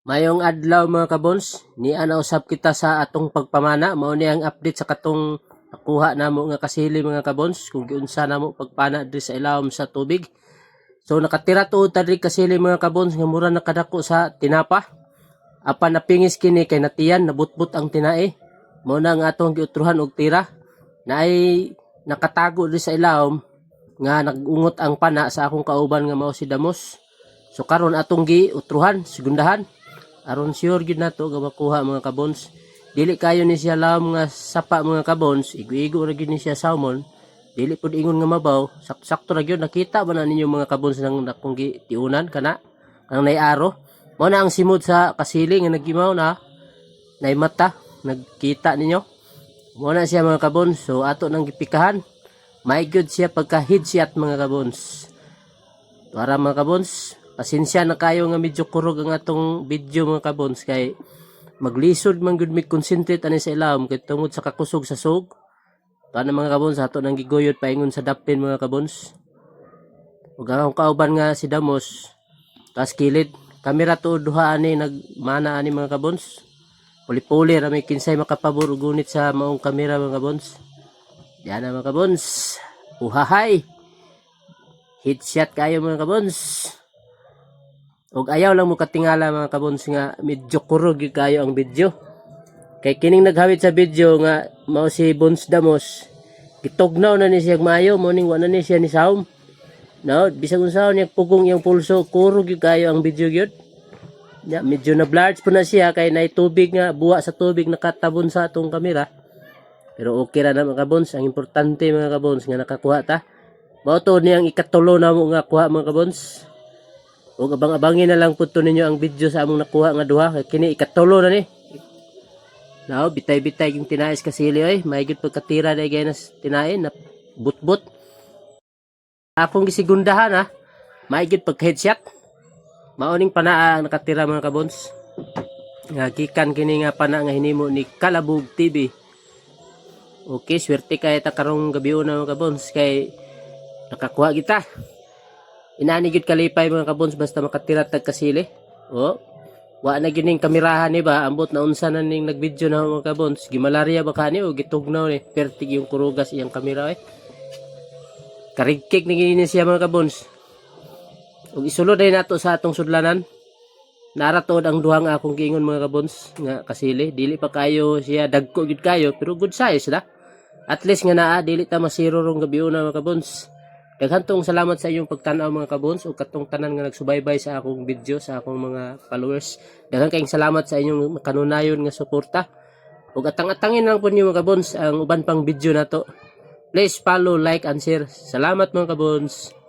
Mayong adlaw mga kabons, ni ana usab kita sa atong pagpamana, mao ni ang update sa katong nakuha namo nga kasili mga kabons kung giunsa namo pagpana diri sa ilawom sa tubig. So nakatira tuod ta diri kasili mga kabons nga mura nakadako sa tinapa. Apan napingis kini kay natiyan nabutbut ang tinae. Mao na ang atong giutruhan og tira. Naay nakatago diri sa ilawom nga nagungot ang pana sa akong kauban nga mao si Damos. So karon atong giutruhan, sigundahan aron sure gid nato nga makuha mga kabons. Dili kayo ni siya lam nga sapa mga kabons. Igo-igo ra gid ni siya salmon. Dili pud ingon nga mabaw. Sakto ra gyud nakita ba na ninyo mga kabons nang nakong tiunan kana ang nay aro mo na ang simod sa kasili nga nagimaw na. Nay mata nagkita ninyo. Mo na siya mga kabons. So ato nang gipikahan. May good siya pagka headshot mga kabons. Para mga kabons pasensya na kayo nga medyo kurog ang atong video mga kabons kay maglisod man gud mi concentrate ani sa ilawom kay tungod sa kakusog sa sug kana mga kabons ato nang giguyod paingon sa dapin mga kabons. Ug ang kauban nga si Damos tas kilid. Kamera to duha ani nagmana ani mga kabons. Puli-puli ra may kinsay makapabor gunit sa maong kamera mga kabons. Yan na mga kabons. Uhahay! Headshot kayo mga kabons Og ayaw lang mo katingala mga kabons nga medyo kurog kayo ang video. Kay kining naghawid sa video nga mao si Bones Damos. Gitugnaw na ni siya maayo mo ning wala ni siya ni Saum. No, bisag unsa niya pugong iyang pulso kurog kayo ang video gyud. Ya, medyo na blurred po na siya kay nay tubig nga buwa sa tubig nakatabon sa atong kamera. Pero okay ra na mga kabons, ang importante mga kabons nga nakakuha ta. Mao to niyang ikatulo na mo nga kuha mga kabons. Ug abang-abangin na lang punto ninyo ang video sa among nakuha nga duha kay kini ikatulo na ni. Now, bitay-bitay yung tinais kasili oy, may gid pagkatira na gay nas tinain na butbut. Akong gisigundahan ha, may gid pag headshot. Maoning panaa ang nakatira mga kabons. Nga gikan kini nga pana nga hinimo ni Kalabog TV. Okay, swerte kay ta karong gabi na mga kabons kay nakakuha kita. Inani gid kalipay mga kabons basta makatira tag kasili. Oh. Wa na gining kamerahan ni ba ambot na unsa na ning nagvideo na mga kabons. Gimalarya ba kani o gitugnaw ni pertig yung kurugas iyang kamera eh. Karigkik ni gini siya mga kabons. Ug isulod din nato sa atong sudlanan. Naratod ang duhang akong giingon mga kabons nga kasili. Dili pa kayo siya dagko gid kayo pero good size na. At least nga naa dili ta masiro rong gabi una mga kabons. Daghantong salamat sa inyong pagtanaw mga kabons o katong tanan nga nagsubaybay sa akong video sa akong mga followers. Daghan kayong salamat sa inyong kanunayon nga suporta. Ug atang-atangin lang po niyo mga kabons ang uban pang video nato. Please follow, like, and share. Salamat mga kabons.